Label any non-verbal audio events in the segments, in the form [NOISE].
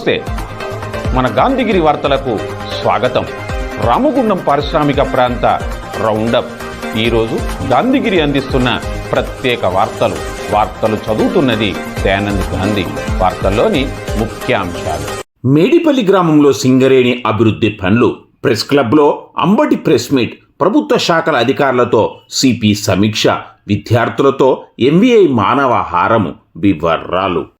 నమస్తే. మన గాంధీగిరి వార్తలకు స్వాగతం. రామగుండం పారిశ్రామిక ప్రాంత రౌండప్. ఈరోజు గాంధీగిరి అందిస్తున్న ప్రత్యేక వార్తలు. వార్తలు చదువుతున్నది దయానంద్ గాంధీ. వార్తల్లోని ముఖ్యాంశాలు. మేడిపల్లి గ్రామంలో సింగరేణి అభివృద్ధి పనులు. ప్రెస్ క్లబ్లో అంబటి ప్రెస్ మీట్. ప్రభుత్వ శాఖల అధికారులతో సిపి సమీక్ష. విద్యార్థులతో ఎంవీఐ మానవ హారము. వివరాలు.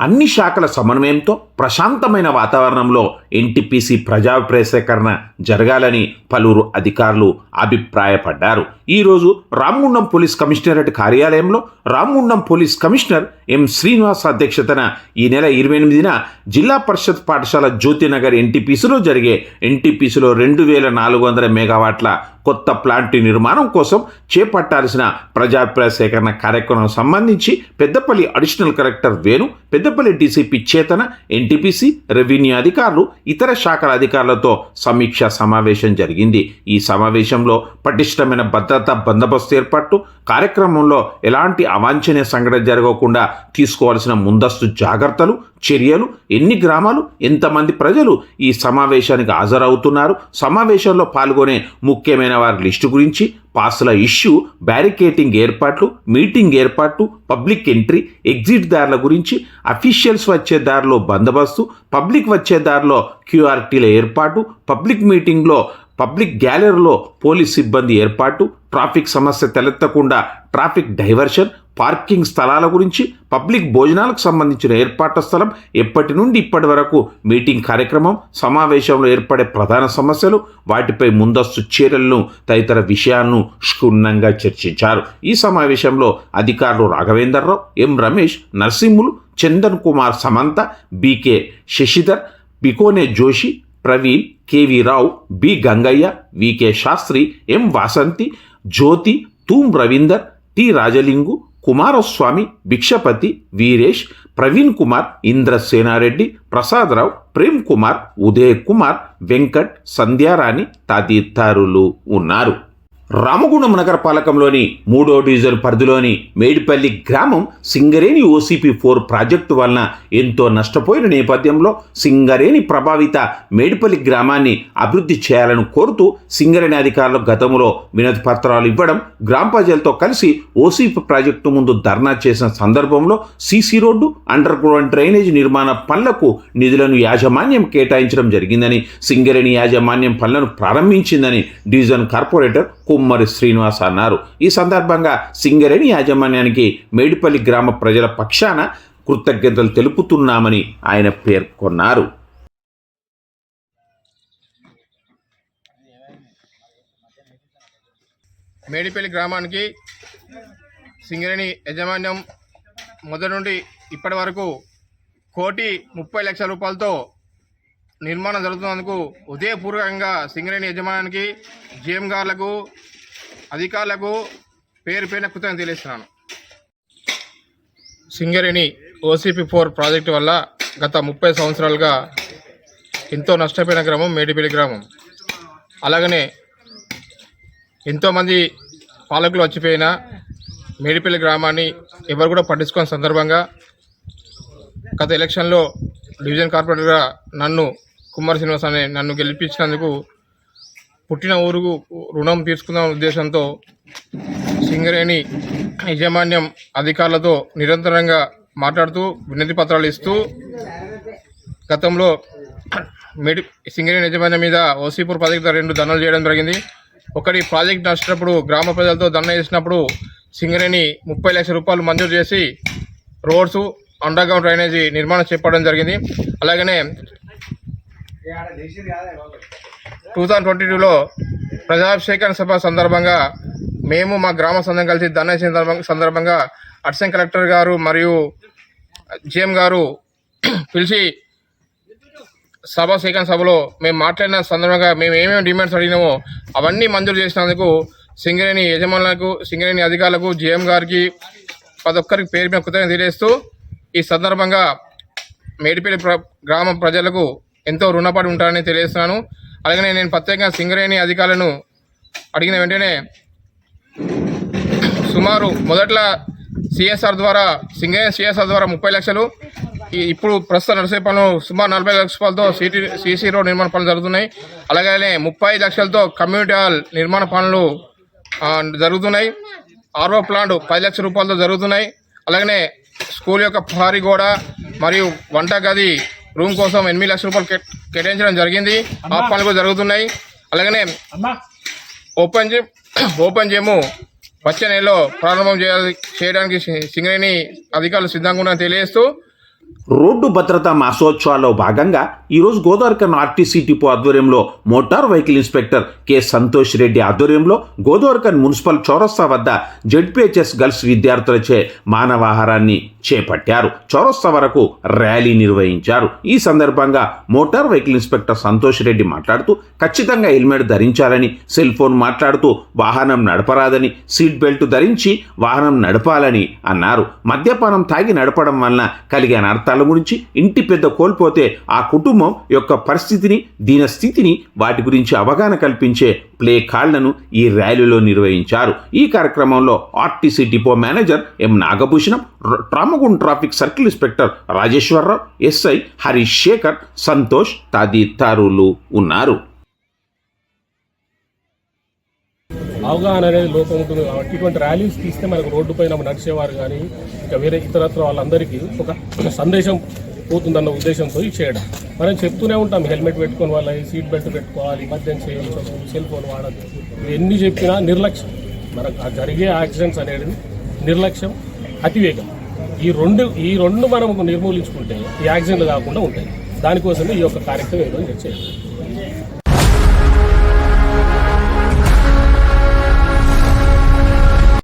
అన్ని శాఖల సమన్వయంతో ప్రశాంతమైన వాతావరణంలో ఎన్టీపీసీ ప్రజాభిప్రాయ సేకరణ జరగాలని పలువురు అధికారులు అభిప్రాయపడ్డారు. ఈరోజు రామగుండం పోలీస్ కమిషనరేట్ కార్యాలయంలో Ramagundam police commissioner M Srinivas అధ్యక్షతన ఈ నెల ఇరవై ఎనిమిదిన జిల్లా పరిషత్ పాఠశాల జ్యోతినగర్ ఎన్టీపీసీలో జరిగే ఎన్టీపీసీలో రెండు వేల నాలుగు వందల మెగావాట్ల కొత్త ప్లాంట్ నిర్మాణం కోసం చేపట్టాల్సిన ప్రజాభిప్రాయ సేకరణ కార్యక్రమం సంబంధించి Peddapalli additional collector Venu Peddapalli DCP Chetana NTPC revenue అధికారులు ఇతర శాఖల అధికారులతో సమీక్ష సమావేశం జరిగింది. ఈ సమావేశంలో పటిష్టమైన భద్రతా బందోబస్తు ఏర్పాటు కార్యక్రమంలో ఎలాంటి అవాంఛనీయ సంఘటన జరగకుండా తీసుకోవాల్సిన ముందస్తు జాగ్రత్తలు చర్యలు ఎన్ని గ్రామాలు ఎంతమంది ప్రజలు ఈ సమావేశానికి హాజరవుతున్నారు సమావేశంలో పాల్గొనే ముఖ్యమైన వారి లిస్టు గురించి పాసుల ఇష్యూ బ్యారికేటింగ్ ఏర్పాట్లు మీటింగ్ ఏర్పాట్లు పబ్లిక్ ఎంట్రీ ఎగ్జిట్ దారుల గురించి అఫీషియల్స్ వచ్చే దారిలో బందోబస్తు పబ్లిక్ వచ్చే దారిలో క్యూఆర్టీల ఏర్పాటు పబ్లిక్ మీటింగ్లో పబ్లిక్ గ్యాలరీలో పోలీస్ సిబ్బంది ఏర్పాటు ట్రాఫిక్ సమస్య తలెత్తకుండా ట్రాఫిక్ డైవర్షన్ పార్కింగ్ స్థలాల గురించి పబ్లిక్ భోజనాలకు సంబంధించిన ఏర్పాట్ల స్థలం ఎప్పటి నుండి ఇప్పటి వరకు మీటింగ్ కార్యక్రమం సమావేశంలో ఏర్పడే ప్రధాన సమస్యలు వాటిపై ముందస్తు చర్యలను తదితర విషయాలను క్షుణ్ణంగా చర్చించారు. ఈ సమావేశంలో అధికారులు రాఘవేందర్రావు ఎం రమేష్ నరసింహులు చందన్ కుమార్ సమంత బీకే శశిధర్ బికోనే Joshi Praveen KV Rao B. Gangaiah VK Sastry M Vasanthi జ్యోతి తూమ్ రవీందర్ టి. రాజలింగు కుమారస్వామి భిక్షపతి వీరేష్ ప్రవీణ్ కుమార్ ఇంద్రసేనారెడ్డి ప్రసాదరావు ప్రేమ్ కుమార్ ఉదయ్ కుమార్ వెంకట్ సంధ్యారాణి తదితరులు ఉన్నారు. రామగుండం నగరపాలకంలోని మూడో డివిజన్ పరిధిలోని మేడిపల్లి గ్రామం సింగరేణి ఓసీపీ ఫోర్ ప్రాజెక్టు వలన ఎంతో నష్టపోయిన నేపథ్యంలో సింగరేణి ప్రభావిత మేడిపల్లి గ్రామాన్ని అభివృద్ధి చేయాలని కోరుతూ సింగరేణి అధికారులు గతంలో వినతి పత్రాలు ఇవ్వడం గ్రామ ప్రజలతో కలిసి ఓసీపీ ప్రాజెక్టు ముందు ధర్నా చేసిన సందర్భంలో CC road underground drainage నిర్మాణ పనులకు నిధులను యాజమాన్యం కేటాయించడం జరిగిందని సింగరేణి యాజమాన్యం పనులను ప్రారంభించిందని డివిజన్ కార్పొరేటర్ కుమ్మరి శ్రీనివాస్ అన్నారు. ఈ సందర్భంగా సింగరేణి యాజమాన్యానికి మేడిపల్లి గ్రామ ప్రజల పక్షాన కృతజ్ఞతలు తెలుపుతున్నామని ఆయన పేర్కొన్నారు. మేడిపల్లి గ్రామానికి సింగరేణి యాజమాన్యం మొదటి నుండి ఇప్పటి వరకు కోటి ముప్పై లక్షల రూపాయలతో నిర్మాణం జరుగుతున్నందుకు ఉదయపూర్వకంగా సింగరేణి యజమానికి జిఎం గారులకు అధికారులకు పేరు పేరున కృతజ్ఞత తెలియజేస్తున్నాను. సింగరేణి ఓసీపీ ఫోర్ ప్రాజెక్టు వల్ల గత ముప్పై సంవత్సరాలుగా ఎంతో నష్టపోయిన గ్రామం మేడిపల్లి గ్రామం. అలాగనే ఎంతోమంది పాలకులు వచ్చిపోయిన మేడిపల్లి గ్రామాన్ని ఎవరు కూడా పట్టించుకున్న సందర్భంగా గత ఎలక్షన్లో డివిజన్ కార్పొరేటర్గా నన్ను కుమార్ శ్రీనివాస్ అనే నన్ను గెలిపించినందుకు పుట్టిన ఊరుకు రుణం తీసుకుందాం ఉద్దేశంతో సింగరేణి యాజమాన్యం అధికారులతో నిరంతరంగా మాట్లాడుతూ వినతి పత్రాలు ఇస్తూ గతంలో మెడి సింగరేణి యాజమాన్యం మీద ఓసీపూర్ ప్రాజెక్టు రెండు దండలు చేయడం జరిగింది. ఒకటి ప్రాజెక్ట్ నచ్చినప్పుడు గ్రామ ప్రజలతో దండ చేసినప్పుడు సింగరేణి ముప్పై లక్షల రూపాయలు మంజూరు చేసి రోడ్స్ అండర్గ్రౌండ్ డ్రైనేజీ నిర్మాణం చేపట్టడం జరిగింది. అలాగనే టూ థౌజండ్ ట్వంటీ టూలో ప్రజాభిషేకరణ సభ సందర్భంగా మేము మా గ్రామ సంఘం కలిసి ధర్నా చేసిన సందర్భంగా అడిషనల్ కలెక్టర్ గారు మరియు జిఎం గారు పిలిచి సభ సేకరణ సభలో మేము మాట్లాడిన సందర్భంగా మేము ఏమేమి డిమాండ్స్ అడిగినామో అవన్నీ మంజూరు చేసినందుకు సింగరేణి యజమానులకు సింగరేణి అధికారులకు జిఎం గారికి ప్రతి ఒక్కరికి పేరు మీద కృతజ్ఞత తెలియజేస్తూ ఈ సందర్భంగా మేడిపల్లి ప్ర గ్రామ ప్రజలకు ఎంతో రుణపడి ఉంటారని తెలియజేస్తున్నాను. అలాగే నేను ప్రత్యేకంగా సింగరేణి అధికారులను అడిగిన వెంటనే సుమారు మొదట్లో సిఎస్ఆర్ ద్వారా సింగరేణి సిఎస్ఆర్ ద్వారా ముప్పై లక్షలు ఈ ఇప్పుడు ప్రస్తుతం నడిసే పనులు సుమారు నలభై లక్షల రూపాయలతో సిటీ సీసీ రోడ్ నిర్మాణ పనులు జరుగుతున్నాయి. అలాగే ముప్పై లక్షలతో కమ్యూనిటీ హాల్ నిర్మాణ పనులు జరుగుతున్నాయి. ఆర్ఓ ప్లాంట్ పది లక్షల రూపాయలతో జరుగుతున్నాయి. అలాగనే స్కూల్ యొక్క ప్రహరీ గోడ మరియు వంట గది రూమ్ కోసం ఎనిమిది లక్షల రూపాయలు కేట్- కేటాయించడం జరిగింది. ఆ పనులు కూడా జరుగుతున్నాయి. అలాగనే ఓపెన్ జిమ్ [CLEARS THROAT] ఓపెన్ జిమ్ వచ్చే నెలలో ప్రారంభం చేయాలి చేయడానికి సింగరేణి అధికారులు సిద్ధంగా ఉన్నారని తెలియజేస్తూ రోడ్డు భద్రతా మాసోత్సవాల్లో భాగంగా ఈరోజు గోదావరికన్ ఆర్టీసీ డిపో ఆధ్వర్యంలో motor vehicle inspector K Santosh Reddy ఆధ్వర్యంలో గోదావరికన్ మున్సిపల్ చౌరస్తా వద్ద జెడ్పిహెచ్ఎస్ గర్ల్స్ విద్యార్థులచే మానవాహారాన్ని చేపట్టారు. చౌరస్తా వరకు ర్యాలీ నిర్వహించారు. ఈ సందర్భంగా motor vehicle inspector Santosh Reddy మాట్లాడుతూ ఖచ్చితంగా హెల్మెట్ ధరించాలని సెల్ ఫోన్ మాట్లాడుతూ వాహనం నడపరాదని సీట్ బెల్ట్ ధరించి వాహనం నడపాలని అన్నారు. మద్యపానం తాగి నడపడం వలన కలిగే అనర్థాల గురించి ఇంటి పెద్ద కోల్పోతే ఆ కుటుంబం యొక్క పరిస్థితిని దీన స్థితిని వాటి గురించి అవగాహన కల్పించే ప్లే కార్డులను ఈ ర్యాలీలో నిర్వహించారు. ఈ కార్యక్రమంలో RTC depot manager M Nagabhushanam ర- traffic circle inspector Rajeshwara Rao SI Harish Shekar Santosh తదితరులు ఉన్నారు. అవగాహన అనేది లోపం ఉంటుంది కాబట్టి ఇటువంటి ర్యాలీస్ తీస్తే మనకు రోడ్డు పైన నడిచేవారు కానీ ఇంకా వేరే ఇతరత్ర వాళ్ళందరికీ ఒక [CLEARS THROAT] సందేశం పోతుందన్న ఉద్దేశంతో ఇది చేయడం. మనం చెప్తూనే ఉంటాం హెల్మెట్ పెట్టుకొని వాళ్ళ సీట్ బెల్ట్ పెట్టుకోవాలి మద్యం చేయవచ్చు సెల్ ఫోన్ వాడద్దు ఎన్ని చెప్పినా నిర్లక్ష్యం. మనకు జరిగే యాక్సిడెంట్స్ అనేది నిర్లక్ష్యం అతివేగం. ఈ రెండు ఈ రెండు మనం నిర్మూలించుకుంటే ఈ యాక్సిడెంట్లు కాకుండా ఉంటాయి. దానికోసమే ఈ యొక్క కార్యక్రమం ఏదో చేయాలి.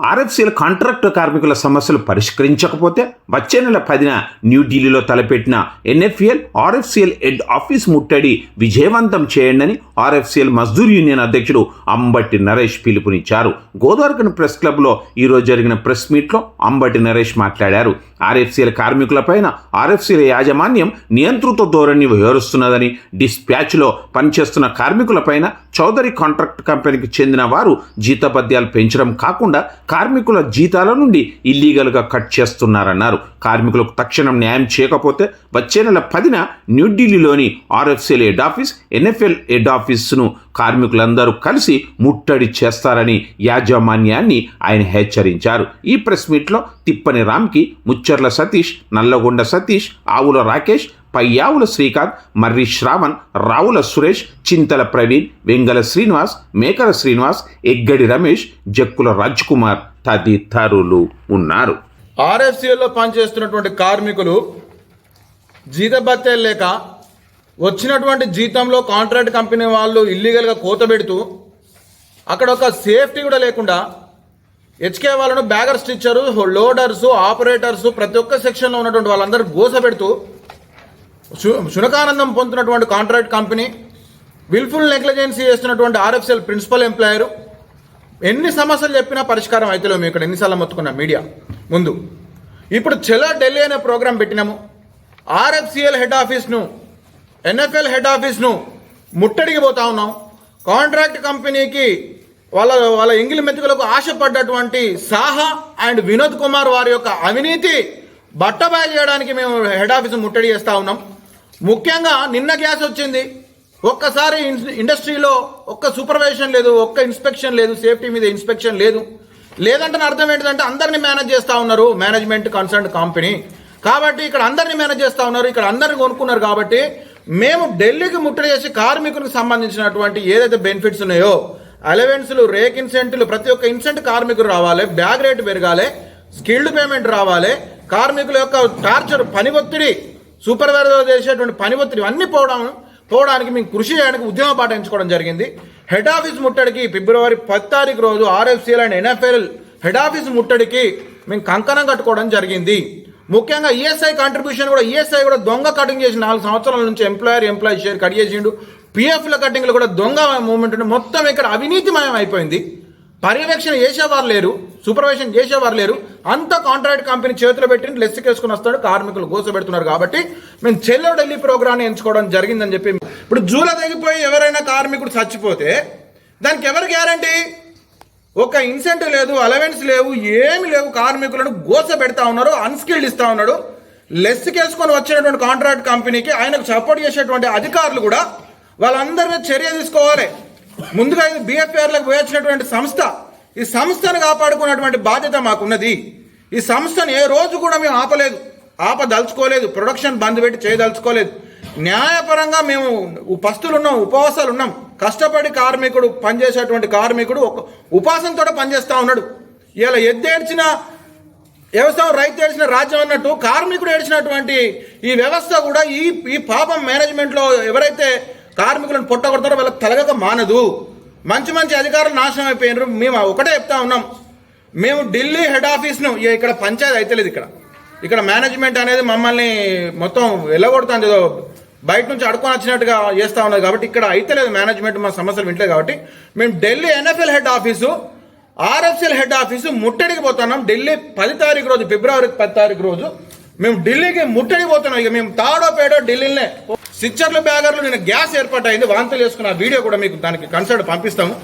ఆర్ఎఫ్సీల కాంట్రాక్టు కార్మికుల సమస్యలు పరిష్కరించకపోతే వచ్చే నెల పదిన న్యూఢిల్లీలో తలపెట్టిన ఎన్ఎఫ్ఎల్ ఆర్ఎఫ్సీఎల్ హెడ్ ఆఫీస్ ముట్టడి విజయవంతం చేయండి ఆర్ఎఫ్సీఎల్ మజ్దూర్ యూనియన్ అధ్యక్షుడు అంబటి నరేష్ పిలుపునిచ్చారు. గోదావరికన్ ప్రెస్ క్లబ్లో ఈరోజు జరిగిన ప్రెస్ మీట్లో అంబటి నరేష్ మాట్లాడారు. ఆర్ఎఫ్సీఎల్ కార్మికులపైన ఆర్ఎఫ్సీల యాజమాన్యం నియంతృత్వ ధోరణి వ్యవహరిస్తున్నదని డిస్పాచ్లో పనిచేస్తున్న కార్మికులపైన చౌదరి కాంట్రాక్ట్ కంపెనీకి చెందిన వారు జీతపద్యాలు పెంచడం కాకుండా కార్మికుల జీతాల నుండి ఇల్లీగల్గా కట్ చేస్తున్నారన్నారు. కార్మికులకు తక్షణం న్యాయం చేయకపోతే వచ్చే నెల పదిన న్యూఢిల్లీలోని RFCL head office NFL head ఆఫీస్ను కార్మికులందరూ కలిసి ముట్టడి చేస్తారని యాజమాన్యాన్ని ఆయన హెచ్చరించారు. ఈ ప్రెస్ మీట్లో తిప్పని రామ్కి ముచ్చర్ల సతీష్ నల్లగొండ సతీష్ ఆవుల రాకేష్ పయ్యావుల శ్రీకాంత్ మర్రి శ్రావణ్ రావుల సురేష్ చింతల ప్రవీణ్ వెంగల శ్రీనివాస్ మేకల శ్రీనివాస్ ఎగ్గడి రమేష్ జక్కుల రాజ్ కుమార్ తదితరులు ఉన్నారు. ఆర్ఎఫ్సిఎల్లో పనిచేస్తున్నటువంటి కార్మికులు జీతభత్యాలు లేక వచ్చినటువంటి జీతంలో కాంట్రాక్ట్ కంపెనీ వాళ్ళు ఇల్లీగల్గా కోత పెడుతూ అక్కడ ఒక సేఫ్టీ కూడా లేకుండా హెచ్కే వాళ్ళను బ్యాగర్ స్టిచ్చరు లోడర్స్ ఆపరేటర్స్ ప్రతి ఒక్క సెక్షన్లో ఉన్నటువంటి వాళ్ళందరూ గోస పెడుతూ శునకానందం పొందుతున్నటువంటి కాంట్రాక్ట్ కంపెనీ విల్ఫుల్ నెగ్లిజెన్సీ చేస్తున్నటువంటి ఆర్ఎఫ్సిఎల్ ప్రిన్సిపల్ ఎంప్లాయరు ఎన్ని సమస్యలు చెప్పినా పరిష్కారం అయితే మేము ఇక్కడ ఎన్నిసార్లు మొత్తుకున్నాం మీడియా ముందు. ఇప్పుడు చెలో ఢిల్లీ అనే ప్రోగ్రాం పెట్టినాము. ఆర్ఎఫ్సిఎల్ హెడ్ ఆఫీస్ను ఎన్ఎఫ్ఎల్ హెడ్ ఆఫీస్ను ముట్టడికి పోతా ఉన్నాం. కాంట్రాక్ట్ కంపెనీకి వాళ్ళ వాళ్ళ ఎంగిలి మెతుకులకు ఆశపడ్డటువంటి సాహా అండ్ వినోద్ కుమార్ వారి యొక్క అవినీతి బట్టబాయ్ చేయడానికి మేము హెడ్ ఆఫీస్ ముట్టడి చేస్తూ ఉన్నాం. ముఖ్యంగా నిన్న గ్యాస్ వచ్చింది. ఒక్కసారి ఇన్- ఇండస్ట్రీలో ఒక్క సూపర్వైజేషన్ లేదు ఒక్క ఇన్స్పెక్షన్ లేదు సేఫ్టీ మీద ఇన్స్పెక్షన్ లేదు. లేదంటే అర్థం ఏంటంటే అందరిని మేనేజ్ చేస్తూ ఉన్నారు మేనేజ్మెంట్ కన్సర్న్ కంపెనీ. కాబట్టి ఇక్కడ అందరిని మేనేజ్ చేస్తూ ఉన్నారు ఇక్కడ అందరిని కొనుక్కున్నారు కాబట్టి మేము ఢిల్లీకి ముట్టడి చేసి కార్మికులకు సంబంధించినటువంటి ఏదైతే బెనిఫిట్స్ ఉన్నాయో అలవెన్స్లు రేక్ ఇన్సెంట్లు ప్రతి ఒక్క ఇన్సెంట్ కార్మికులు రావాలి బ్యాగ్ రేట్ పెరగాలి స్కిల్డ్ పేమెంట్ రావాలి కార్మికుల యొక్క టార్చర్ పని ఒత్తిడి సూపర్వైజర్ చేసేటువంటి పని ఒత్తిడి అన్నీ పోవడం పోవడానికి మేము కృషి చేయడానికి ఉద్యమం పాటించుకోవడం జరిగింది. హెడ్ ఆఫీస్ ముట్టడికి ఫిబ్రవరి పది తారీఖు రోజు RFCL and NFL head office ముట్టడికి మేము కంకణం కట్టుకోవడం జరిగింది. ముఖ్యంగా ఈఎస్ఐ కాంట్రిబ్యూషన్ కూడా ఈఎస్ఐ కూడా దొంగ కటింగ్ చేసి నాలుగు సంవత్సరాల నుంచి ఎంప్లాయర్ ఎంప్లాయీ షేర్ కట్ చేసిండు. పిఎఫ్ల కటింగ్లు కూడా దొంగ మూమెంట్ ఉంది. మొత్తం ఇక్కడ అవినీతిమయం అయిపోయింది. పర్యవేక్షణ చేసేవారు లేరు సూపర్వైజన్ చేసేవారు లేరు. అంత కాంట్రాక్ట్ కంపెనీ చేతిలో పెట్టి లెస్ కేసుకుని వస్తాడు కార్మికులు గోసపెడుతున్నారు కాబట్టి మేము చెల్లో ఢిల్లీ ప్రోగ్రాన్ని ఎంచుకోవడం జరిగిందని చెప్పి ఇప్పుడు జూల తగ్గిపోయి ఎవరైనా కార్మికుడు చచ్చిపోతే దానికి ఎవరు గ్యారంటీ ఒక ఇన్సెంటివ్ లేదు అలవెన్స్ లేవు ఏమి లేవు కార్మికులను గోస పెడతా ఉన్నారు అన్స్కిల్డ్ ఇస్తా ఉన్నాడు. లెస్ కేసుకొని వచ్చినటువంటి కాంట్రాక్ట్ కంపెనీకి ఆయనకు సపోర్ట్ చేసేటువంటి అధికారులు కూడా వాళ్ళందరినీ చర్య తీసుకోవాలి. ముందుగా ఇది బిఎఫ్ఆర్లకు పోయొచ్చినటువంటి సంస్థ ఈ సంస్థను కాపాడుకున్నటువంటి బాధ్యత మాకున్నది. ఈ సంస్థను ఏ రోజు కూడా మేము ఆపలేదు. ఆపదలుచుకోలేదు. ప్రొడక్షన్ బంద్ పెట్టి చేయదలుచుకోలేదు. న్యాయపరంగా మేము పస్తులు ఉన్నాం ఉపవాసాలు ఉన్నాం కష్టపడి కార్మికుడు పనిచేసేటువంటి కార్మికుడు ఒక ఉపాసంతో పనిచేస్తూ ఉన్నాడు. ఇలా ఎద్దేడ్చిన వ్యవసాయం రైతు ఏడ్చిన రాజ్యం అన్నట్టు కార్మికుడు ఏడ్చినటువంటి ఈ వ్యవస్థ కూడా ఈ ఈ పాపం మేనేజ్మెంట్లో ఎవరైతే కార్మికులను పొట్టగొడతారో వాళ్ళకి తలగక మానదు. మంచి మంచి అధికారులు నాశనం అయిపోయినారు. మేము ఒకటే చెప్తా ఉన్నాం. మేము ఢిల్లీ హెడ్ ఆఫీస్ను ఇక ఇక్కడ పంచాయతీ అయితలేదు ఇక్కడ. ఇక్కడ మేనేజ్మెంట్ అనేది మమ్మల్ని మొత్తం వెళ్ళగొడుతుంది. ఏదో బయట నుంచి అడుకొని వచ్చినట్టుగా చేస్తా ఉన్నది కాబట్టి ఇక్కడ అయితలేదు మేనేజ్మెంట్ మా సమస్యలు వింటలేదు కాబట్టి. మేము Delhi NFL head office RFCL head office ముట్టడికి పోతున్నాం. ఢిల్లీ పది తారీఖు రోజు ఫిబ్రవరి పది తారీఖు రోజు మేము ఢిల్లీకి ముట్టడికి పోతున్నాం. ఇక మేము తాడో పేడో ఢిల్లీనే. సిక్చర్లు బ్యాగర్లు నేను గ్యాస్ ఏర్పాటైంది వాంతులు వేసుకున్న వీడియో కూడా మీకు దానికి కన్సల్ట్ పంపిస్తాము.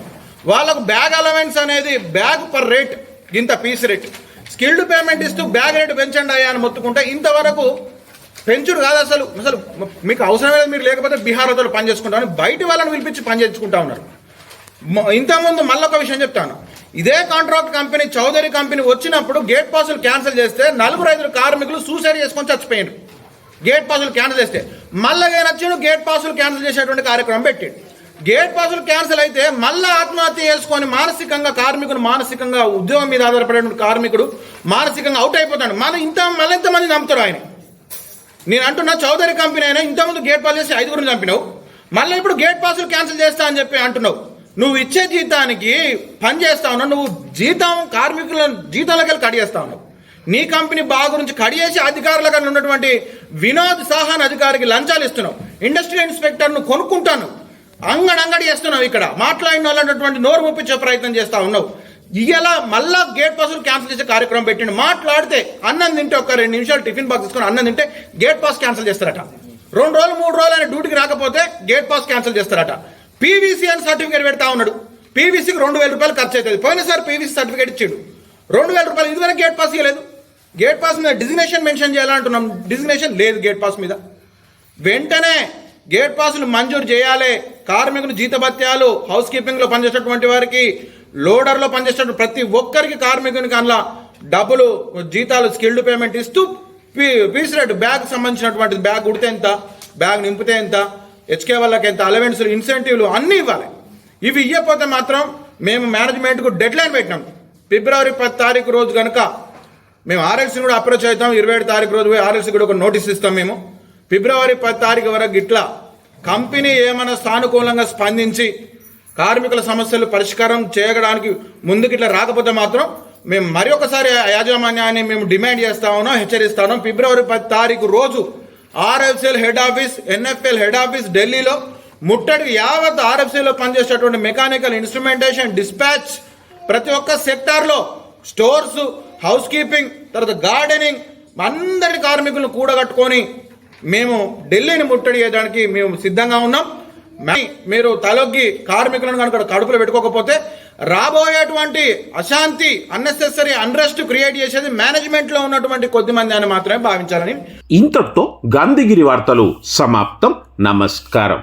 వాళ్ళకు బ్యాగ్ అలవెన్స్ అనేది బ్యాగ్ పర్ రేట్ ఇంత పీస్ రేట్ స్కిల్డ్ పేమెంట్ ఇస్తూ బ్యాగ్ రేట్ పెంచండి అయ్యా అని మొత్తుకుంటే ఇంతవరకు పెంచుడు కాదు అసలు. అసలు మీకు అవసరం లేదు మీరు లేకపోతే బీహార్ వద్దలు పని చేసుకుంటామని బయట వాళ్ళని పిలిపించి పని చేసుకుంటా ఉన్నారు. ఇంతకుముందు మళ్ళీ ఒక విషయం చెప్తాను. ఇదే కాంట్రాక్ట్ కంపెనీ చౌదరి కంపెనీ వచ్చినప్పుడు గేట్ పాసులు క్యాన్సిల్ చేస్తే నలుగురు ఐదుగురు కార్మికులు సూసైడ్ చేసుకొని చచ్చిపోయారు గేట్ పాసులు క్యాన్సిల్ చేస్తే. మళ్ళీ నచ్చిన గేట్ పాసులు క్యాన్సిల్ చేసేటువంటి కార్యక్రమం పెట్టాడు. గేట్ పాసులు క్యాన్సిల్ అయితే మళ్ళీ ఆత్మహత్య చేసుకొని మానసికంగా కార్మికుడు మానసికంగా ఉద్యోగం మీద ఆధారపడేటువంటి కార్మికుడు మానసికంగా అవుట్ అయిపోతాడు. మన ఇంత మళ్ళీ ఇంతమంది నమ్ముతారు ఆయన? నేను అంటున్నా చౌదరి కంపెనీ అయినా ఇంతకుముందు గేట్ పాస్ చేసి ఐదుగురిని చంపినావు. మళ్ళీ ఇప్పుడు గేట్ పాసులు క్యాన్సిల్ చేస్తా అని చెప్పి అంటున్నావు. నువ్వు ఇచ్చే జీతానికి పని చేస్తా ఉన్నావు. నువ్వు జీతం కార్మికుల జీతాలకెళ్ళి కట్ చేస్తా ఉన్నావు. నీ కంపెనీ బాగా గురించి కడియేసి అధికారులుగా ఉన్నటువంటి వినోద్ సాహాన్ అధికారికి లంచాలు ఇస్తున్నావు. ఇండస్ట్రీ ఇన్స్పెక్టర్ను కొనుక్కుంటాను. అంగడంగడి చేస్తున్నావు ఇక్కడ. మాట్లాడిన వాళ్ళటువంటి నోరు ముప్పించే ప్రయత్నం చేస్తా ఉన్నావు. ఇలా మళ్ళా గేట్ పాస్ క్యాన్సిల్ చేసే కార్యక్రమం పెట్టిండు. మాట్లాడితే అన్నం తింటే ఒక రెండు నిమిషాలు టిఫిన్ బాక్స్ తీసుకొని అన్నం తింటే గేట్ పాస్ క్యాన్సిల్ చేస్తారట. రెండు రోజులు మూడు రోజులు ఆయన డ్యూటీకి రాకపోతే గేట్ పాస్ క్యాన్సిల్ చేస్తారట. పీవీసీ అని సర్టిఫికేట్ పెడతా ఉన్నాడు. పీవీసీకి రెండు వేల రూపాయలు ఖర్చు అవుతుంది. పోయినసారి పీవీసీ సర్టిఫికేట్ ఇచ్చాడు. రెండు వేల రూపాయలు ఇదివరకు గేట్ పాస్ ఇవ్వలేదు. గేట్ పాస్ మీద డిజిగ్నేషన్ మెన్షన్ చేయాలంటున్నాం. డిజిగ్నేషన్ లేదు గేట్ పాస్ మీద. వెంటనే గేట్ పాసులు మంజూరు చేయాలి. కార్మికులు జీతభత్యాలు హౌస్ కీపింగ్లో పనిచేసేటువంటి వారికి లోడర్లో పనిచేసేటువంటి ప్రతి ఒక్కరికి కార్మికునికి అందులో డబ్బులు జీతాలు స్కిల్డ్ పేమెంట్ ఇస్తూ పీ పీస్ రేట్ బ్యాగ్ సంబంధించినటువంటి బ్యాగ్ ఉడితే ఎంత? బ్యాగ్ నింపితే ఎంత? హెచ్కే వాళ్ళకి ఎంత? అలవెన్స్లు ఇన్సెంటివ్లు అన్నీ ఇవ్వాలి. ఇవి ఇవ్వకపోతే మాత్రం మేము మేనేజ్మెంట్కు డెడ్ లైన్ పెట్టినాం. ఫిబ్రవరి పది తారీఖు రోజు కనుక మేము ఆర్ఎల్సీని కూడా అప్రోచ్ అవుతాం. ఇరవై ఏడు తారీఖు రోజు పోయి ఆర్ఎల్సీ కూడా ఒక నోటీస్ ఇస్తాం మేము. ఫిబ్రవరి పది తారీఖు వరకు ఇట్లా కంపెనీ ఏమైనా సానుకూలంగా స్పందించి కార్మికుల సమస్యలు పరిష్కారం చేయడానికి ముందుకు ఇట్లా రాకపోతే మాత్రం మేము మరి ఒకసారి యాజమాన్యాన్ని మేము డిమాండ్ చేస్తా ఉన్నాం ఫిబ్రవరి పది తారీఖు రోజు RFCL head office NFL head office ఢిల్లీలో ముట్టడి యావత్ ఆర్ఎఫ్సీలో పనిచేసేటువంటి మెకానికల్ ఇన్స్ట్రుమెంటేషన్ డిస్పాచ్ ప్రతి ఒక్క సెక్టార్లో స్టోర్స్ హౌస్ కీపింగ్ తర్వాత గార్డెనింగ్ అందరి కార్మికులను కూడగట్టుకొని మేము ఢిల్లీని ముట్టడి చేయడానికి మేము సిద్ధంగా ఉన్నాం. మీరు తలొగ్గి కార్మికులను కనుక కడుపులో పెట్టుకోకపోతే రాబోయేటువంటి అశాంతి అన్నెసెసరీ అన్రెస్ట్ క్రియేట్ చేసేది మేనేజ్మెంట్లో ఉన్నటువంటి కొద్ది మంది అని మాత్రమే భావించాలని. ఇంతటితో గాంధీగిరి వార్తలు సమాప్తం. నమస్కారం.